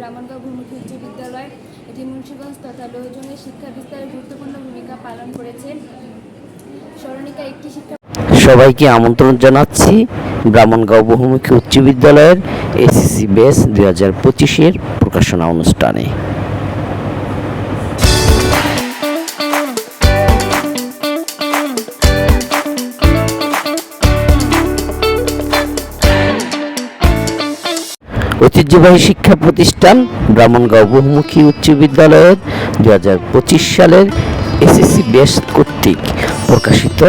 ব্রাহ্মণগাঁও ভূমুখী উচ্চ বিদ্যালয়, এটি মুন্সীগঞ্জ তথা লোহজনের শিক্ষা বিস্তারে গুরুত্বপূর্ণ ভূমিকা পালন করেছে। স্মরণিকা, একটি শিক্ষা সবাইকে আমন্ত্রণ জানাচ্ছি ব্রাহ্মণগাঁও বহুমুখী উচ্চ বিদ্যালয়ের এসিসি বেস দুই হাজার পঁচিশের প্রকাশনা অনুষ্ঠানে। ঐতিহ্যবাহী শিক্ষা প্রতিষ্ঠান ব্রাহ্মণগাঁও বহুমুখী উচ্চ বিদ্যালয়ের দুই হাজার পঁচিশ সালের এসএসসি বেস কর্তৃক প্রকাশিত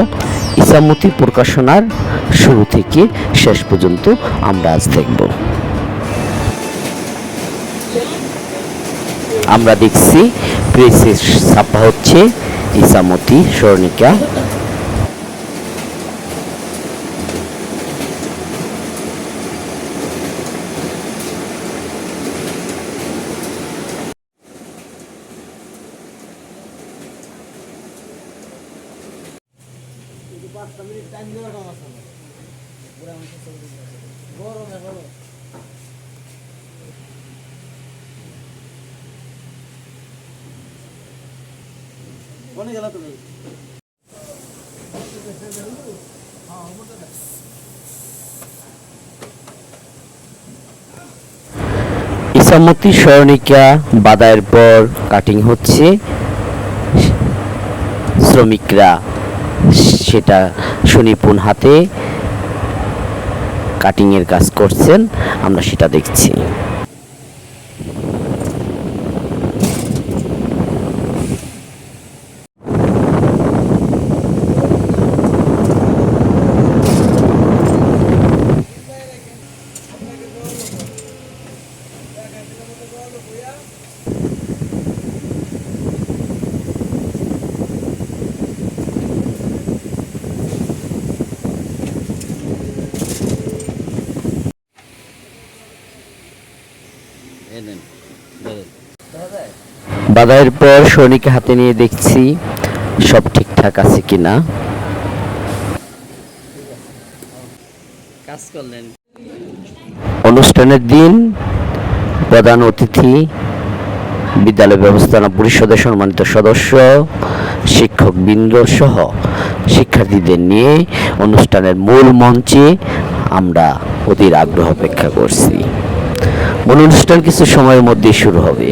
ইসামতি প্রকাশনার শুরু থেকে শেষ পর্যন্ত আমরা আজ দেখব। আমরা দেখছি প্রেসে ছাপা হচ্ছে ইসামতি স্বর্ণিকা। কোনে তুমি ইসামতি স্বর্ণিকা বাদায়ের পর কাটিং হচ্ছে। শ্রমিকরা সেটা সুনিপুণ হাতে কাটিংয়ের কাজ করছেন আমরা সেটা দেখছি। বাদায়ের পর স্বর্ণিকা হাতে নিয়ে দেখছি সব ঠিকঠাক আছে কিনা। কাজ করলেন। অনুষ্ঠানের দিন প্রধান অতিথি বিদ্যালয় ব্যবস্থাপনা পরিষদের সম্মানিত সদস্য শিক্ষক বৃন্দ সহ শিক্ষার্থীদের নিয়ে অনুষ্ঠানের মূল মঞ্চে আমরা অধীর আগ্রহ অপেক্ষা করছি। মূল অনুষ্ঠান কিছু সময়ের মধ্যেই শুরু হবে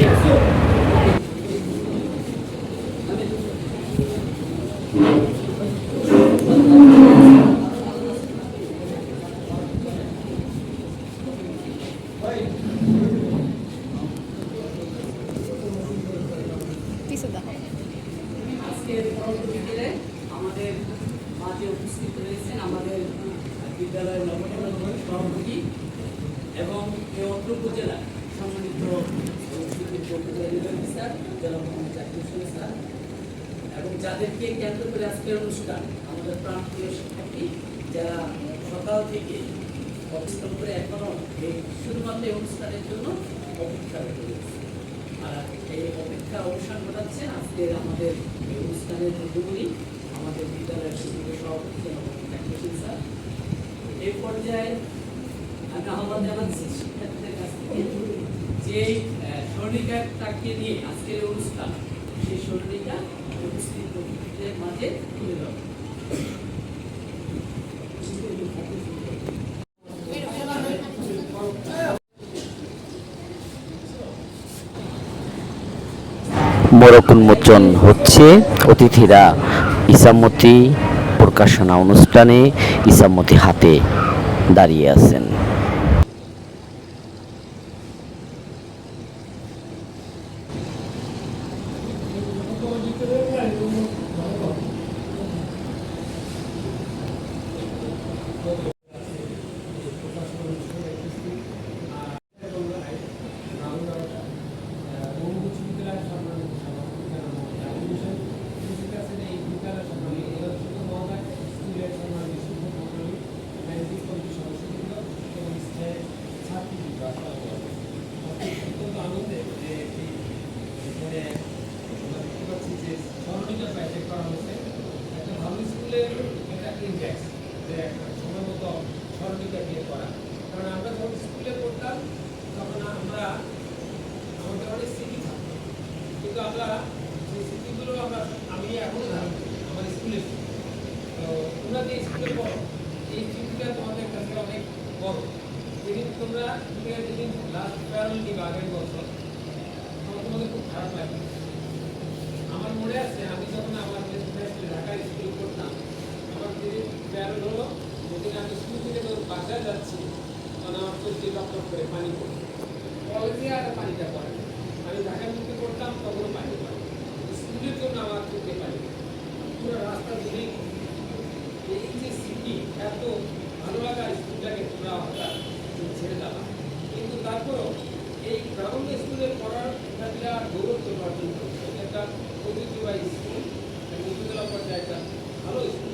আজকের পরবর্তীতে আমাদের মাঝে উপস্থিত রয়েছেন আমাদের বিদ্যালয়ের নবনির্বাচিত সভাপতি এবং এই অত্র উপজেলার সম্মানিত শিক্ষিত উপজেলা নির্বাহী স্যার জেলা মোহাম্মদ জাকির হোসেন স্যার এবং যাদেরকে কেন্দ্র করে আজকের অনুষ্ঠান আমাদের প্রাণপ্রিয় শিক্ষার্থী যারা সকাল থেকে অবস্থান করে এখনও এই শুধুমাত্র এই অনুষ্ঠানের জন্য অপেক্ষা রয়েছে আর এই অপেক্ষা অবসান ঘটাচ্ছে আজকের আমাদের অনুষ্ঠানের মধ্যমণি আমাদের বিদ্যালয়ের শিক্ষকের সভাপতি জনাব স্যার এই পর্যায়ে আমি আহ্বান জানাচ্ছি শিক্ষার্থীদের কাছ থেকে যে স্বর্ণিকাটাকে নিয়ে আজকের অনুষ্ঠান, সেই স্বর্ণিকা উপস্থিত মাঝে তুলে ধরবে মোড়ক উন্মোচন হচ্ছে অতিথিরা ইসামতি প্রকাশনা অনুষ্ঠানে ইসামতি হাতে দাঁড়িয়ে আছেন একটা ভালো স্কুলের একটা ইন্ডেক্স যে একটা সময় মতো স্মরণিকা দিয়ে করা কারণ আমরা যখন স্কুলে পড়তাম তখন আমরা আমরা সেই স্মৃতিগুলো আমরা আমি এখনও ধারণ করি আমার স্কুলে তো তোমরা যে স্কুলে পড়ো এই স্মৃতিটা তোমাদের কাছে বড় যেদিন তোমরা তুমি যেদিন লাস্ট প্যারল দিবা আগের বছর, তখন তোমাদের খুব খারাপ লাগে আমার মনে আছে, আমি যখন আমার ঢাকা স্কুলে পড়তাম আমার যেদিন প্যারল হলো যেদিন আমি স্কুল থেকে যখন বাসায় যাচ্ছি, তখন আমার চোখে টপ করে পানি পড়ে। কলেজে আর পানিটা পড়ে। আমি ঢাকার মুখে পড়তাম তখনও পানি পড়ে স্কুলের জন্য আমার চোখে পানি পুরো রাস্তা ধরে এই যে স্মৃতি এত ভালো লাগা স্কুলটাকে তোমরা হঠাৎ ছেড়ে দেওয়া কিন্তু তারপরও এই গ্রাউন্ড স্কুলে পড়ার একটা বিরাট গৌরব অর্জন করছে একটা ঐতিহ্যবাহী স্কুল উপজেলা পর্যায়ে একটা ভালো স্কুল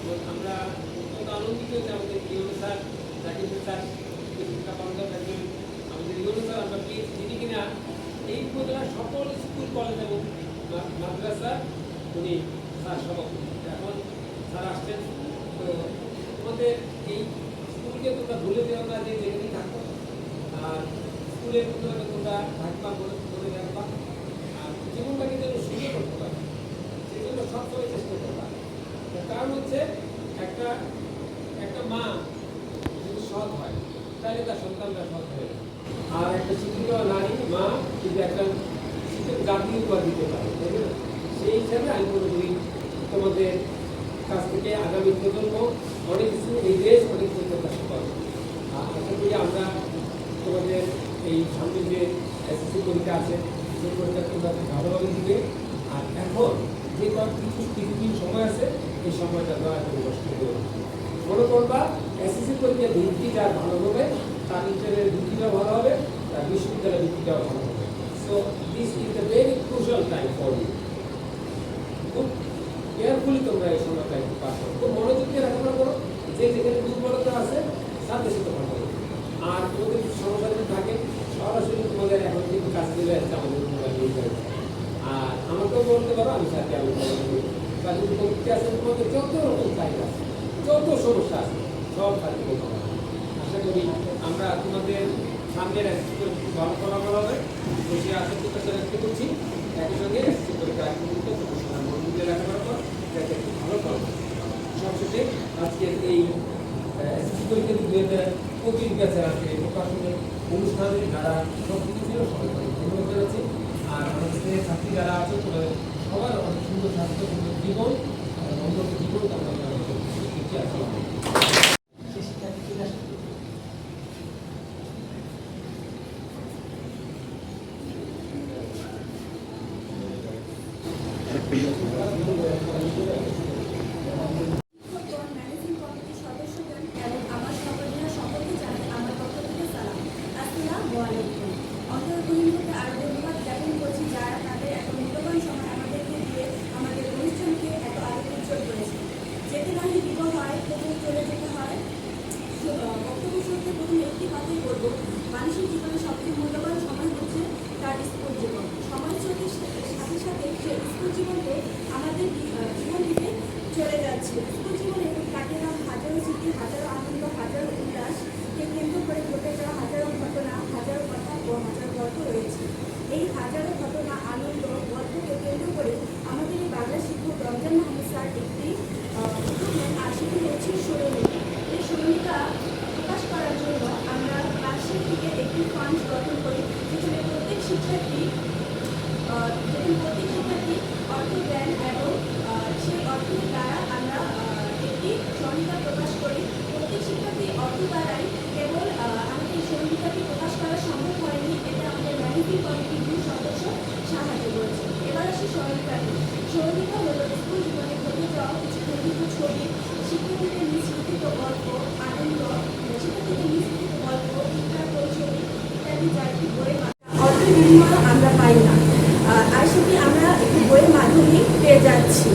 এবং আমরা অত্যন্ত আনন্দিত যে আমাদের ইউনো স্যার, জাকির স্যার শিক্ষা বান্ধব একজন আমাদের ইউনো স্যার, আমরা পেয়েছি। যিনি কিনা এই উপজেলার সকল স্কুল কলেজ এবং মাদ্রাসা উনি স্যার সভাপতি। এখন স্যার আসছেন। তো তোমাদের এই স্কুলকে তোমরা ভুলে যেও না যে যেখানেই থাকো। আর স্কুলের মধ্যে তোমরা থাকবা বলে রাখবা। আর জীবনটাকে যেন সুন্দর করতে পারো সেজন্য সবসময় চেষ্টা করবা। কারণ হচ্ছে একটা একটা মা যদি সৎ হয়, তাহলে তার সন্তানরা সৎ হয়ে আর একটা শিক্ষিত নারী মা কিন্তু একটা শিক্ষিত জাতি উপহার দিতে পারে, তাই না? সেই হিসাবে আমি মনে করি তোমাদের কাছ থেকে আগামী প্রজন্ম অনেক কিছু এই দেশ অনেক কিছু প্রত্যাশা করে আর আশা করি আমরা তোমাদের এই সামনে যে এসএসসি পরীক্ষা আছে, সেই পরীক্ষা তোমরা ভালোভাবে দিবে আর এখন যে কয়েক কিছু কিছুদিন সময় আছে, এই সময়টা দয়া করে নষ্ট করবে। মনে করবা, এসএসসি পরীক্ষার ভিত্তি যার ভালো হবে, তার ইন্টারের ভিত্তিটাও ভালো হবে, তার বিশ্ববিদ্যালয়ের ভিত্তিটাও ভালো হবে। So this is the very crucial time for you খুব কেয়ারফুলি তোমরা এই সময়টা একটু পাস করো। খুব মনোযোগ দিয়ে লেখাপড়া করো। যে যেখানে দুর্বলতা আছে, সাথে সাথে বলো আর তোমাদের সমস্যা থাকে সরাসরি তোমাদের এখন কিন্তু কাজ যাচ্ছে আমাদের আর আমাকেও বলতে পারো আমি সাথে আমি পরীক্ষা আছে তোমাদের যত রকম চাহিদা আছে যত সমস্যা আছে সব বলতে পারো আশা করি আমরা তোমাদের সামনের ভালো ফলাফল হবে বসে আসে প্রত্যাশা ব্যক্ত করছি একই সঙ্গে মনোযোগ লেখাপড়া কর যাতে একটু ভালো ফল। সবশেষে আজকের এই এসএসসি পরীক্ষা দুই হাজার পঁচিশ ব্যাচের আজকে প্রকাশনের অনুষ্ঠানে যারা সবকিছু ছিল সবাই জানাচ্ছি। আর আমাদের যে ছাত্রী যারা আছে তোমাদের সবার অনেক সুন্দর স্বাস্থ্য সুন্দর জীবন জীবন কামনা করা হচ্ছে আসসালামু আলাইকুম। ম্যানেজিং কমিটির সদস্যগণ এবং আমার সহযোগীরা সকলকে জানাই আমার পক্ষ থেকে সালাম আসসালামু আলাইকুম অন্তর্গুলিতে আরও ধন্যবাদ জ্ঞাপন করছি যারা তাদের এত মূল্যবান সময় আমাদেরকে দিয়ে আমাদের অনুষ্ঠানকে এত আলোক উজ্জ্বল করেছে যেতে নাহি বিপদ হয় তবু চলে যেতে হয় সু- আহ, বক্তব্য শুনতে প্রথমে একটি কথাই বলব, মানুষের জীবনে সবচেয়ে মূল্যবান সময় হচ্ছে তার স্কুল জীবন। সময় সাথে সাথে সাথে সে স্কুল জীবনকে আমাদের জীবন থেকে চলে যাচ্ছে স্কুল জীবনে কাটে না হাজারো স্মৃতি হাজারো আনন্দ হাজারো উল্লাসকে কেন্দ্র করে ঘটে যাওয়া হাজারো ঘটনা হাজারো কথা ও হাজারো গল্প রয়েছে এই হাজারো ঘটনা আনন্দ গল্পকে কেন্দ্র করে আমাদের এই বাংলা শিক্ষক রমজান মাহমুদ স্যার একটি আহ, উদ্যোগ নেন আর সেটি হচ্ছে স্মরণিকা এই স্মরণিকা প্রকাশ করার জন্য আমরা রাজশাহী থেকে একটি ফান্ড গঠন করি যেখানে প্রত্যেক শিক্ষার্থী আহ, যেখানে প্রত্যেক শিক্ষার্থী অর্থ দেন এবং আহ, সেই অর্থের দ্বারা আমরা আহ, একটি স্মরণিকা প্রকাশ করি প্রত্যেক শিক্ষার্থী অর্থ দ্বারাই কেবল আহ, আমাদের এই স্মরণিকাটি প্রকাশ করা সম্ভব হয়নি এটা আমাদের ম্যানেজিং কমিটির দুই সদস্য সাহায্য করেছে এবার আসি স্মরণিকাটি স্মরণিকা হলো স্কুল জীবনে ঘটে যাওয়া কিছু প্রকৃত ছবি শিক্ষার্থীদের মিশ্রিত গল্প আনন্দ শিক্ষার্থীদের মিশ্রিত গল্প শিক্ষার কৌশলী ইত্যাদি যা একটি বইয়ের মাধ্যমে অর্থের বিনিময় আমরা পাই না আহ, আর সেটি আমরা একটি বইয়ের মাধ্যমে পেয়ে যাচ্ছি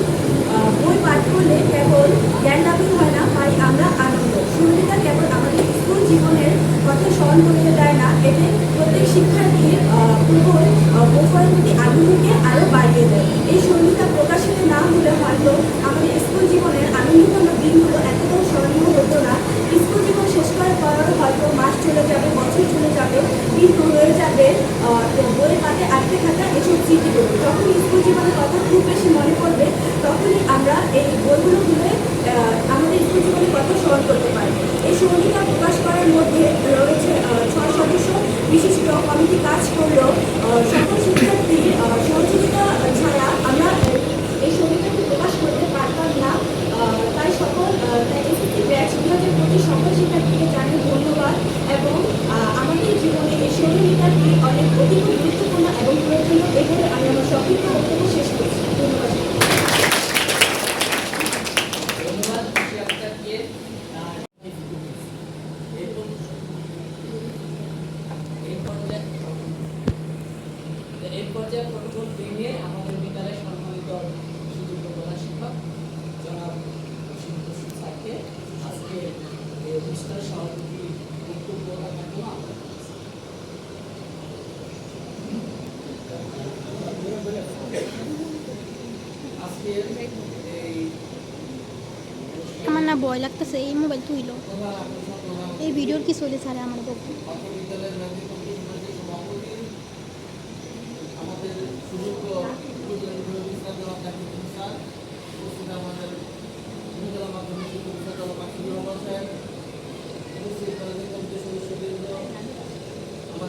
আহ, বই পাঠ করলে কেবল জ্ঞান লাভই হয় না পাই আমরা আনন্দ সুন্দরতা কেবল আমাদের স্কুল জীবনের কথা স্মরণ করতে দেয় না এতে প্রত্যেক শিক্ষার্থীর আহ, প্রবল প্রোফাইল প্রতি আগ্রহকে আরও বাড়িয়ে দেয় এই সঙ্গীতা প্রকাশিত না হলে হয়তো আমাদের স্কুল জীবনের আনন্দঘন দিনগুলো এতটাও স্মরণীয় হতো না স্কুল জীবন শেষ করার পর হয়তো মাস চলে যাবে আহ, বইয়ের পাতে আটকে থাকা এসব স্মৃতিগুলো। যখন যখন স্কুল জীবনের কথা খুব বেশি মনে পড়বে তখনই আমরা এই বইগুলো খুলে আমাদের স্কুল জীবনের কথা স্মরণ করতে পারি। এই সঙ্গীতা প্রকাশ করার মধ্যে রয়েছে ছয় সদস্য। বিশিষ্ট কমিটি কাজ করলেও সকল শিক্ষার্থী সহযোগিতা ছাড়া আমরা এই সঙ্গীতাকে প্রকাশ করতে পারতাম না আহ, তাই সকল এসএসসি ব্যাচ দু হাজার পঁচিশ সকল শিক্ষার্থীকে জানাই ধন্যবাদ এবং আহ, আমাদের জীবনে এই অনেক অধিক গুরুত্বপূর্ণ এবং প্রয়োজনীয় এভাবে আমি ভেঙে আমাদের বিদ্যালয়ের সম্মানিত সুযোগ্য জনাব এই অনুষ্ঠানের সভাপতি বক্তব্য রাখার জন্য আমরা আজকে এই আমার না ভয় লাগতেছে, এই মোবাইল তুইলো। এই ভিডিওর কি চলে স্যার আমার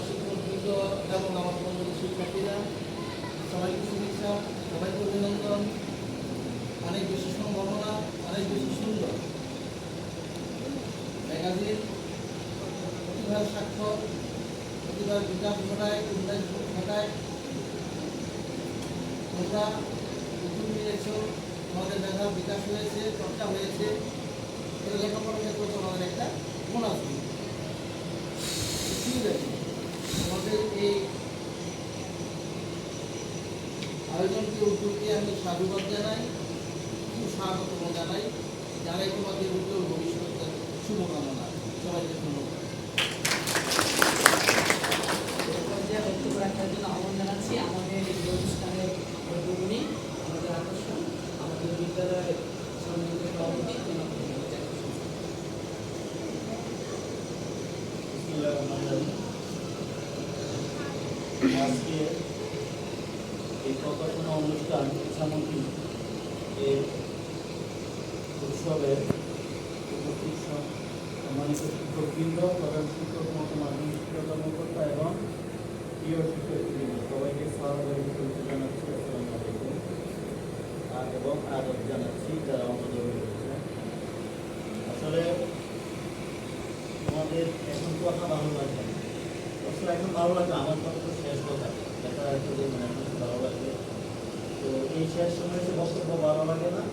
শিক্ষকবৃন্দ এবং আমার বন্ধুদের শিক্ষার্থীরা সবাইকে শুভেচ্ছা সবাইকে অভিনন্দন অনেক বেশি সম্ভাবনা অনেক বেশি সুন্দর ম্যাগাজিন প্রতিভার স্বাক্ষর প্রতিভার বিকাশ ঘটায় উন্নয়ন ঘটায়। তোমরা নতুন নিয়েছ তোমাদের মেধার বিকাশ হয়েছে, চর্চা হয়েছে। এই লেখাপড়ার ক্ষেত্রে তোমাদের একটা আছে। ঠিক আছে তোমাদের এই আয়োজনকে উদ্যোগকে আমি সাধুবাদ জানাই, খুব স্বাগত জানাই। জানাই তোমাদের ভবিষ্যতের শুভকামনা। সবাইকে ধন্যবাদ। বক্তব্য রাখার জন্য আহ্বান জানাচ্ছি, আমাদের এই অনুষ্ঠানের উদ্যোগী আমাদের আকর্ষণ, আমাদের বিদ্যালয়ের সম্মানিত সভাপতি। আজকে অনুষ্ঠান ইচ্ছামন্ত্রী এর উৎসবের সম্মানিত শিক্ষকবৃন্দ শিক্ষক মতো মাধ্যমিক শিক্ষা কর্মকর্তা এবং প্রিয় শিক্ষকবৃন্দ সবাইকে আলাইকুম। জানাচ্ছি জানাচ্ছি যারা আমাদের রয়েছে আসলে আমাদের এখন কথা ভালো লাগে অবশ্য এখন ভালো লাগে আমার শেষ কথা। দেখা মানে ভালো লাগে তো এই শেষ সময় এসে বক্তব্য ভালো লাগে না।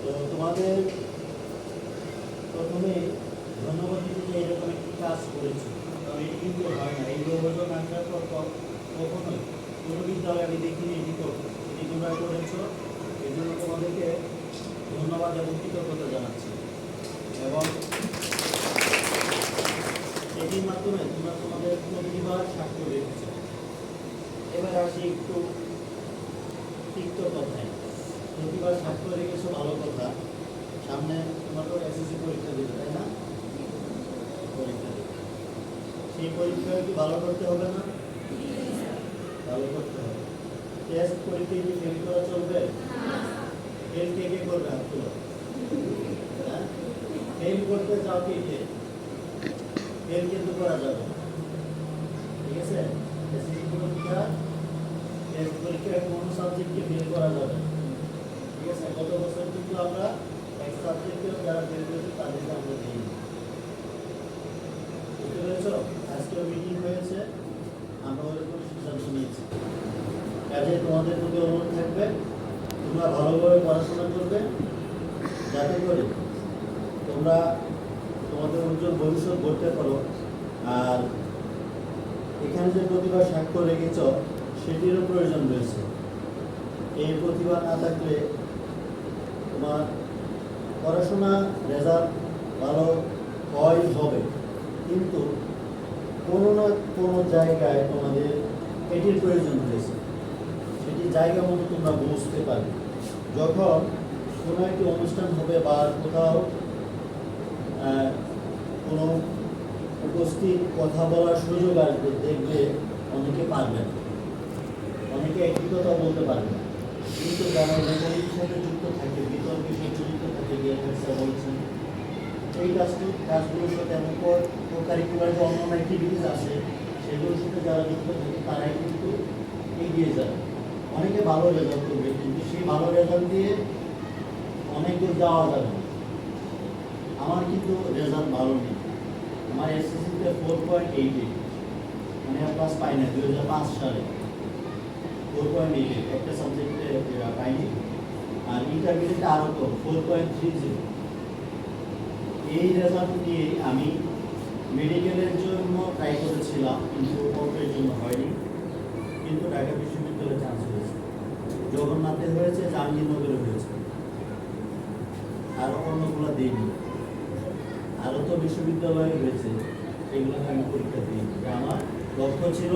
তো তোমাদের প্রথমে ধন্যবাদ দিতে এরকম একটি কাজ করেছ। কারণ এটি কিন্তু হয় না। এই অভিযোগ আসার পর কখনোই। কোনো বিদ্যালয়ে আমি দেখিনি, এটি করতে এটি তোমরা করেছ। এই জন্য তোমাদেরকে ধন্যবাদ এবং কৃতজ্ঞতা জানাচ্ছি। এবং এটির মাধ্যমে তোমরা তোমাদের প্রতিভা স্বাক্ষর রেখেছো এবার আসি একটু তিক্ত কথায়। প্রতিভা স্বাক্ষর রেখেছো ভালো কথা। সামনে তোমার তো এসএসসি পরীক্ষা দিবে তাই না পরীক্ষা দিবে সেই পরীক্ষায় কি ভালো করতে হবে না? ভালো করতে হবে। টেস্ট পরীক্ষায় কি ফেল করা চলবে? ফেল কে কে করবে তুলো হ্যাঁ? ফেল করতে চাও কে কে? ফেল কিন্তু করা যাবে। ঠিক আছে? এসএসসি পরীক্ষা টেস্ট পরীক্ষায় কোনো সাবজেক্টকে ফেল করা যাবে? ঠিক আছে? গত বছর কিন্তু আমরা এক সাবজেক্টেও যারা ফেল করেছে তাদেরকে আমরা দিই। পেরেছ আজকে মিটিং হয়েছে, আমরা ওরকম সিদ্ধান্ত নিয়েছি। কাজে তোমাদের প্রতি অনুরোধ থাকবে, তোমরা ভালোভাবে পড়াশোনা করবে, যাতে করে তোমরা তোমাদের উজ্জ্বল ভবিষ্যৎ গড়তে পারো। আর এখানে যে প্রতিভা স্বাক্ষর রেখেছ, সেটিরও প্রয়োজন রয়েছে। এই প্রতিভা না থাকলে তোমার পড়াশোনা রেজাল্ট ভালো হয়, হবে। কিন্তু কোনো না কোনো জায়গায় তোমাদের এটির প্রয়োজন রয়েছে। সেটি জায়গা মতো তোমরা বুঝতে পারবে। যখন কোনো একটি অনুষ্ঠান হবে বা কোথাও কোনো উপস্থিত কথা বলার সুযোগ আসবে, দেখবে অনেকে পারবে না। অনেকে একই কথা বলতে পারে না। কিন্তু যারা লেখালেখির সাথে যুক্ত থাকে বিতর্কের সাথে যুক্ত থাকে ডিএনএসরা বলছেন এই কাজটি, কাজগুলোর সাথে এমন কারিকুলার যে অন্যান্য অ্যাক্টিভিটিস আছে, সেগুলোর সাথে যারা যুক্ত থাকে, তারাই কিন্তু এগিয়ে যায়। অনেকে ভালো রেজাল্ট করবে, কিন্তু সেই ভালো রেজাল্ট দিয়ে অনেক দূর যাওয়া যাবে আমার কিন্তু রেজাল্ট ভালো নেই। আমার এসএসসিতে ফোর পয়েন্ট এইট এইট মানে ক্লাস পাই না দুই হাজার পাঁচ সালে। ফোর পয়েন্ট এইট এইট একটা সাবজেক্টে পাইনি আর ইন্টারমিডিয়েটে আরও কম ফোর পয়েন্ট থ্রি জিরো এই রেজাল্ট নিয়ে আমি মেডিকেলের জন্য ট্রাই করেছিলাম, কিন্তু কোর্টের জন্য হয়নি। কিন্তু ঢাকা বিশ্ববিদ্যালয়ে চান্স হয়েছে। জগন্নাথে হয়েছে, জাহাঙ্গীরনগরে হয়েছে। আর অন্যগুলো দিইনি। আরও তো বিশ্ববিদ্যালয়ে হয়েছে সেগুলোকে আমি পরীক্ষা দিই আমার লক্ষ্য ছিল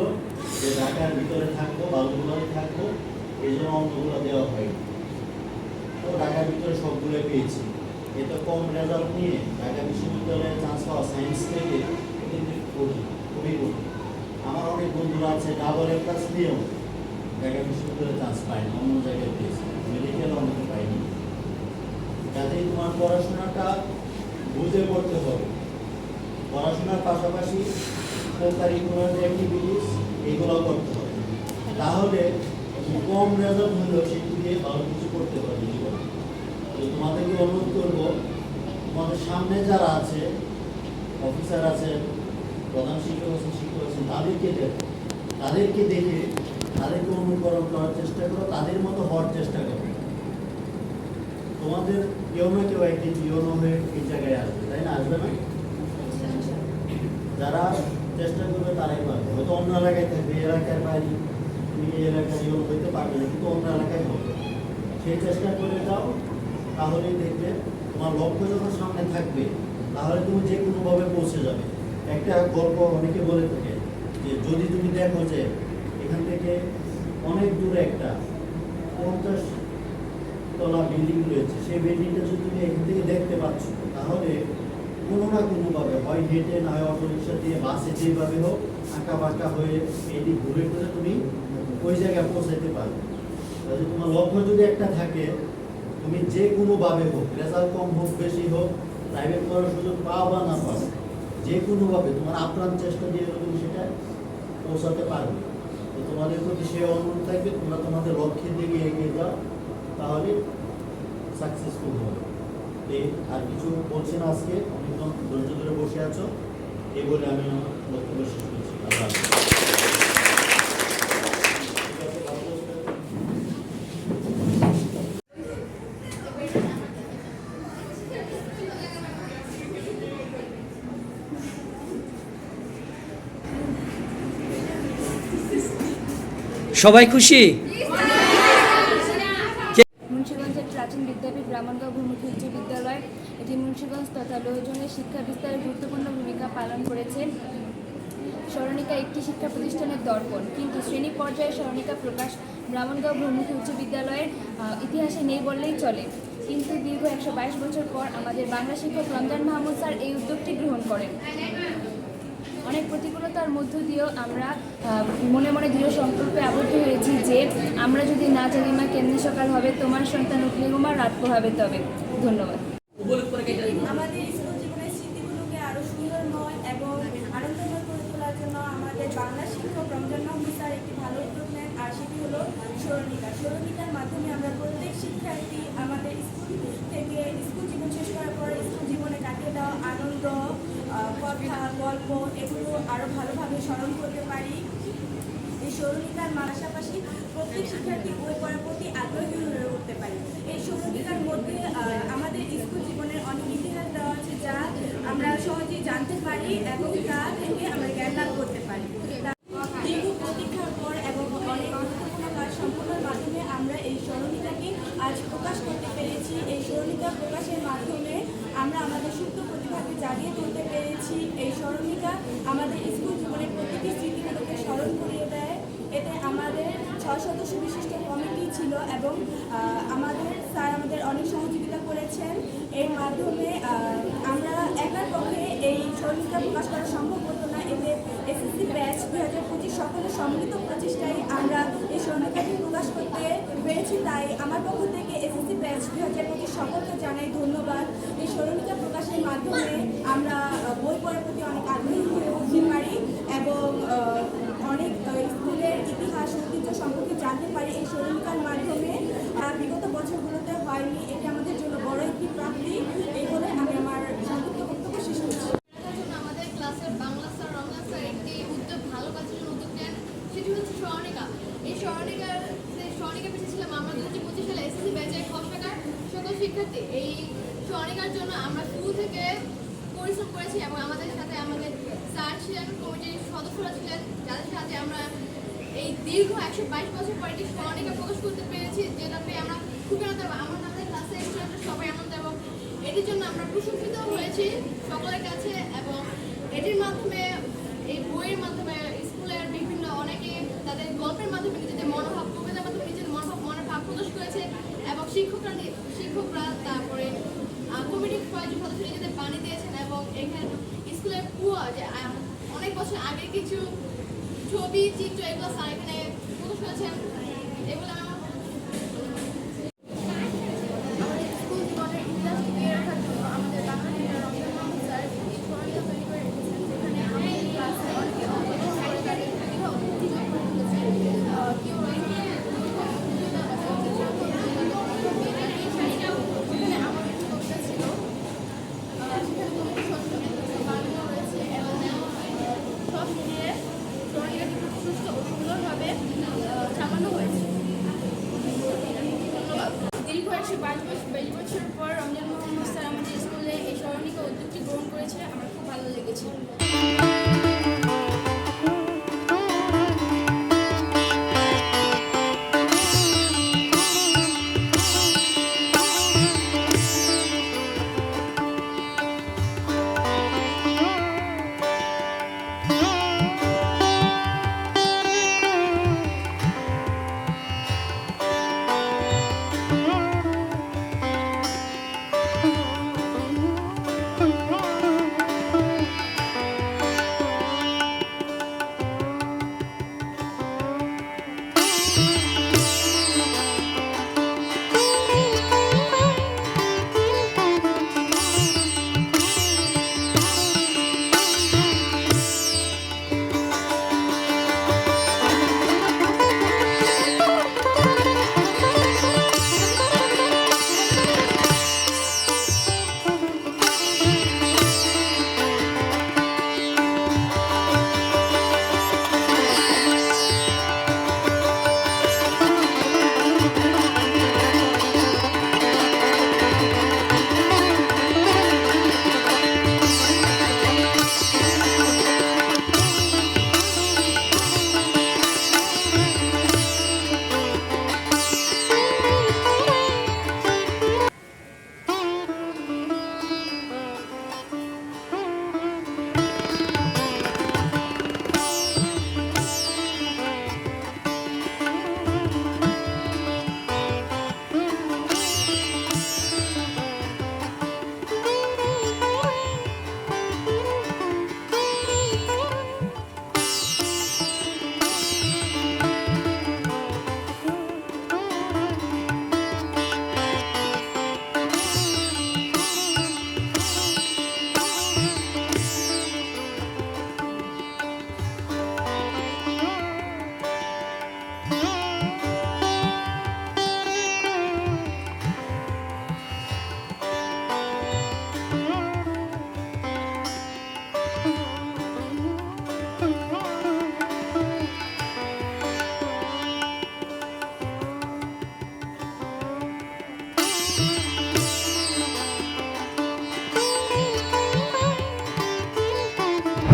যে ঢাকার ভিতরে থাকব ভালোগুলোতে থাকব, এই জন্য অন্যগুলো দেওয়া হয়নি। তো ঢাকার ভিতরে সবগুলো পেয়েছি। এত কম রেজাল্ট নিয়ে ঢাকা বিশ্ববিদ্যালয়ে চান্স পাওয়া সায়েন্স থেকে কিন্তু কঠিন, খুবই কঠিন। আমার অনেক বন্ধুরা আছে ডাবল এ প্লাস নিয়েও ঢাকা বিশ্ববিদ্যালয়ে চান্স পায়নি, অন্য জায়গায় পেয়েছে মেডিকেল অনেকে পাইনি যাতে তোমার পড়াশোনাটা বুঝে করতে হবে। পড়াশোনার পাশাপাশি কারিকুলার অ্যাক্টিভিটিস এগুলো করতে হবে। তাহলে কম রেজাল্ট হলেও সেগুলো দিয়ে ভালো কিছু করতে পারবে জীবনে। তোমাদেরকে অনুরোধ করব, তোমাদের সামনে যারা আছে অফিসার আছে প্রধান শিক্ষক আছেন শিক্ষক আছেন, তাদেরকে দেখো। তাদেরকে দেখে তাদেরকে অনুকরণ করার চেষ্টা করো, তাদের মতো হওয়ার চেষ্টা করো। তোমাদের কেউ না কেউ একদিন ইউনো হয়ে এই জায়গায় আসবে, তাই না? আসবে না? যারা চেষ্টা করবে তারাই পারবে। হয়তো অন্য এলাকায় থাকবে এলাকার বাইরে, তুমি এই এলাকায় ইউনো হইতে পারবে না, কিন্তু অন্য এলাকায় হবে। সেই চেষ্টা করে যাও তাহলেই দেখবে তোমার লক্ষ্য যখন সামনে থাকবে, তাহলে তুমি যে কোনোভাবে পৌঁছে যাবে। একটা গল্প অনেকে বলে থাকে যে, যদি তুমি দেখো যে, এখান থেকে অনেক দূরে একটা পঞ্চাশ তলা বিল্ডিং রয়েছে, সেই বিল্ডিংটা যদি তুমি এখান থেকে দেখতে পাচ্ছ, তাহলে কোনো না কোনোভাবে, হয় হেঁটে না হয় অটো রিক্সা দিয়ে, বাসে যেভাবে হোক আঁকা বাঁকা হয়ে এটি ঘুরে ঘুরে তুমি ওই জায়গায় পৌঁছাইতে পারবে। তাহলে তোমার লক্ষ্য যদি একটা থাকে তুমি যে কোনোভাবে হোক রেজাল্ট কম হোক, বেশি হোক প্রাইভেট করার সুযোগ পাও বা না পাও যে কোনোভাবে তোমার আপ্রাণ চেষ্টা দিয়ে তুমি সেটা পৌঁছাতে পারবে। তো তোমাদের প্রতি সে অনুরোধ থাকবে, তোমরা তোমাদের লক্ষ্যের দিকে এগিয়ে যাও, তাহলে সাকসেসফুল হবে। এই আর কিছু বলছি না আজকে অনেকক্ষণ ধৈর্য ধরে বসে আছো, এই বলে আমি আমার বক্তব্য শেষ করছি। আল্লাহ সবাই খুশি? মুন্সিগঞ্জের প্রাচীন ব্রাহ্মণগাঁও উচ্চ বিদ্যালয়, এটি মুন্সিগঞ্জ তথা শিক্ষা বিস্তারে গুরুত্বপূর্ণ ভূমিকা পালন করেছে স্মরণিকা একটি শিক্ষা প্রতিষ্ঠানের দর্পণ, কিন্তু শ্রেণি পর্যায়ে স্মরণিকা প্রকাশ ব্রাহ্মণগাঁও উচ্চ বিদ্যালয়ের ইতিহাসে নেই বললেই চলে। কিন্তু দীর্ঘ একশো বাইশ বছর পর আমাদের বাংলা শিক্ষক রমজান মাহমুদ স্যার এই উদ্যোগটি গ্রহণ করেন। অনেক প্রতিকূলতার মধ্য দিয়েও আমরা মনে মনে দৃঢ় সংকল্পে আবদ্ধ হয়েছি যে আমরা যদি না জানি মা কেমনি সকাল হবে, তোমার সন্তান উঠলে মা রাত পোহাবে তবে ধন্যবাদ। আমাদের স্কুল স্মৃতিগুলোকে আরও সুন্দরময় এবং আনন্দময় করে তোলার জন্য আমাদের বাংলা শিক্ষক রমজান মাহমুদ একটি ভালো উদ্যোগ নেন, আর সেটি হলো স্মরণিকা স্মরণিকার মাধ্যমে আমরা প্রত্যেক শিক্ষার্থী আমাদের স্কুল থেকে স্কুল জীবন শেষ করার পর স্কুল জীবনে কাটিয়ে দেওয়া আনন্দ কথা, গল্প, এগুলো আরও ভালোভাবে স্মরণ করতে পারি। এই স্মরণিকার পাশাপাশি প্রত্যেক শিক্ষার্থী বই পড়ার প্রতি আগ্রহী হয়ে উঠতে পারি। এই স্মরণিকার মধ্যে আমাদের স্কুল জীবনের অনেক ইতিহাস দেওয়া আছে যা আমরা সহজেই জানতে পারি এবং তা থেকে আমরা জ্ঞান লাভ করতে পারি তা- দীর্ঘ প্রতীক্ষার পর এবং অনেক গুরুত্বপূর্ণ কাজ সম্পূর্ণের মাধ্যমে আমরা এই স্মরণিকাকে আজ প্রকাশ করতে পেরেছি এই স্মরণিকা প্রকাশের মাধ্যমে আমরা আমাদের সুপ্ত প্রতিভাকে জাগিয়ে তুলতে পেরেছি এই স্মরণিকা আমাদের স্কুল জীবনের প্রতিটি স্মৃতিগুলোকে স্মরণ করিয়ে দেয় এতে আমাদের ছয় সদস্য বিশিষ্ট কমিটি ছিল এবং আমাদের স্যার আমাদের অনেক সহযোগিতা করেছেন। এর মাধ্যমে আমরা একার পক্ষে এই স্মরণিকা প্রকাশ করা সম্ভব হতো না। এতে এসএসসি ব্যাচ দু হাজার পঁচিশ সকলের সম্মিলিত প্রচেষ্টায় আমরা এই স্বর্ণিকাটি প্রকাশ করতে পেরেছি। তাই আমার পক্ষ থেকে এসএসসি ব্যাচ দু হাজার পঁচিশ সকলকে জানাই ধন্যবাদ। এই স্মরণিকা প্রকাশের মাধ্যমে আমরা বই পড়ার প্রতি অনেক আগ্রহী হয়ে উঠতে পারি এবং আহ, অনেক আহ, স্কুলের ইতিহাস ঐতিহ্য সম্পর্কে জানতে পারি এই স্মরণিকার মাধ্যমে আর বিগত বছরগুলোতে হয়নি এটি আমাদের জন্য বড় একটি প্রাপ্তি এই বলে আমি আমার সংক্ষিপ্ত বক্তব্য শেষ করছি তার জন্য আমাদের ক্লাসের বাংলা স্যার রমজান স্যার একটি উদ্যোগ ভালো কাজের জন্য উদ্যোগ নেন সেটি হচ্ছে স্মরণিকা এই স্মরণিকার সেই স্মরণিকা পেয়েছিলাম আমরা দু হাজার পঁচিশ সালে এসএসসি ব্যাচের কষ্টাকার সকল শিক্ষার্থী এই স্মরণিকার জন্য আমরা শুরু থেকে পরিশ্রম করেছি এবং আমাদের সাথে আমাদের স্যার ছিলেন কমিটির সদস্যরা ছিলেন যাদের সাথে আমরা এই দীর্ঘ বাইশ বছর পরে স্মরণিকা প্রকাশ করতে পেরেছি, যেটা পেয়ে আমরা খুবই আনন্দ আমার আমাদের ক্লাসে সবাই আনন্দ এবং এটির জন্য আমরা প্রশংসিত হয়েছি সকলের কাছে এবং এটির মাধ্যমে, এই বইয়ের মাধ্যমে, স্কুলের বিভিন্ন অনেকে তাদের গল্পের মাধ্যমে নিজেদের মনোভাব, কবিতার মাধ্যমে মনোভাব মনোভাব প্রকাশ করেছে এবং শিক্ষকরা শিক্ষকরা তারপরে কমিটির কয়েকজন সদস্য নিজেদের বাণী দিয়েছেন এবং এখানে স্কুলের পুয়া যে অনেক বছর আগে কিছু ছবি, চিত্র এগুলো স্যার এখানে প্রকাশ করেছেন এগুলো আমার আমাদের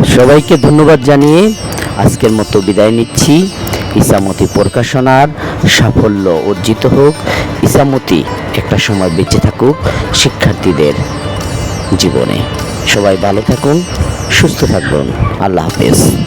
সবাইকে ধন্যবাদ জানিয়ে আজকের মতো বিদায় নিচ্ছি। ইসামতি প্রকাশনার সাফল্য অর্জিত হোক। ইসামতি একটা সময় বেঁচে থাকুক শিক্ষার্থীদের জীবনে। সবাই ভালো থাকুন, সুস্থ থাকুন। আল্লাহ হাফেজ।